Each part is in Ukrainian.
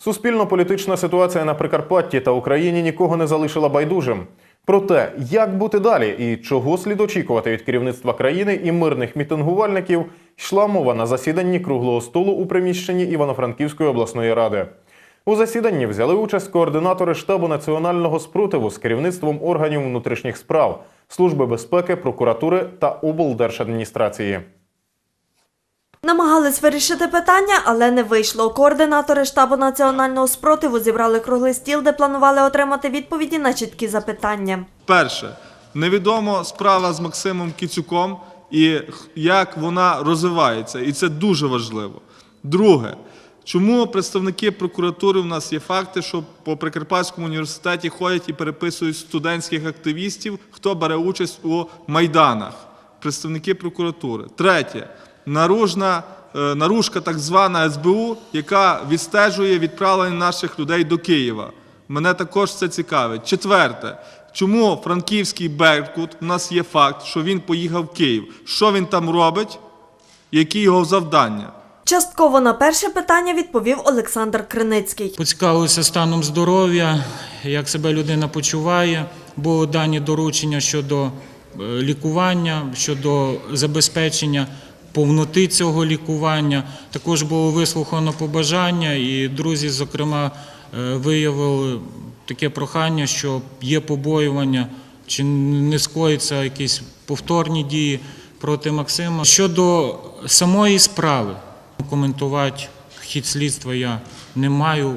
Суспільно-політична ситуація на Прикарпатті та Україні нікого не залишила байдужим. Про те, як бути далі і чого слід очікувати від керівництва країни і мирних мітингувальників, йшла мова на засіданні круглого столу у приміщенні Івано-Франківської обласної ради. У засіданні взяли участь координатори штабу національного спротиву з керівництвом органів внутрішніх справ, служби безпеки, прокуратури та облдержадміністрації. Намагались вирішити питання, але не вийшло. Координатори штабу національного спротиву зібрали круглий стіл, де планували отримати відповіді на чіткі запитання. Перше, невідомо справа з Максимом Кіцюком і як вона розвивається, і це дуже важливо. Друге, чому представники прокуратури у нас є факти, що по Прикарпатському університеті ходять і переписують студентських активістів, хто бере участь у майданах? Представники прокуратури. Третє, наружна. е, Наружка так звана СБУ, яка відстежує відправлення наших людей до Києва. Мене також це цікавить. Четверте, чому франківський Беркут, у нас є факт, що він поїхав в Київ. Що він там робить? Які його завдання? Частково на перше питання відповів Олександр Криницький. Поцікавився станом здоров'я, як себе людина почуває. Були дані доручення щодо е, лікування, щодо забезпечення повноти цього лікування. Також було вислухано побажання, і друзі, зокрема, е, виявили таке прохання, що є побоювання, чи не скоїться якісь повторні дії проти Максима. Щодо самої справи, коментувати хід слідства я не маю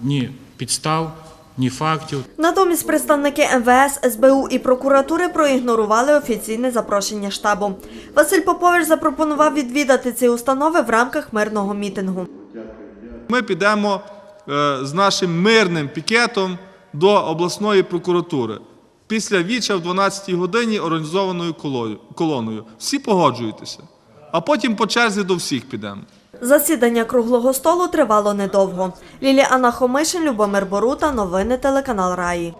ні підстав, ні фактів. Натомість представники МВС, СБУ і прокуратури проігнорували офіційне запрошення штабу. Василь Попович запропонував відвідати ці установи в рамках мирного мітингу. Ми підемо е, з нашим мирним пікетом до обласної прокуратури. Після віча в 12-й годині організованою колоною. Всі погоджуєтеся. А потім по черзі до всіх підемо. Засідання круглого столу тривало недовго. Ліліана Хомишин, Любомир Борута, новини телеканал Раї.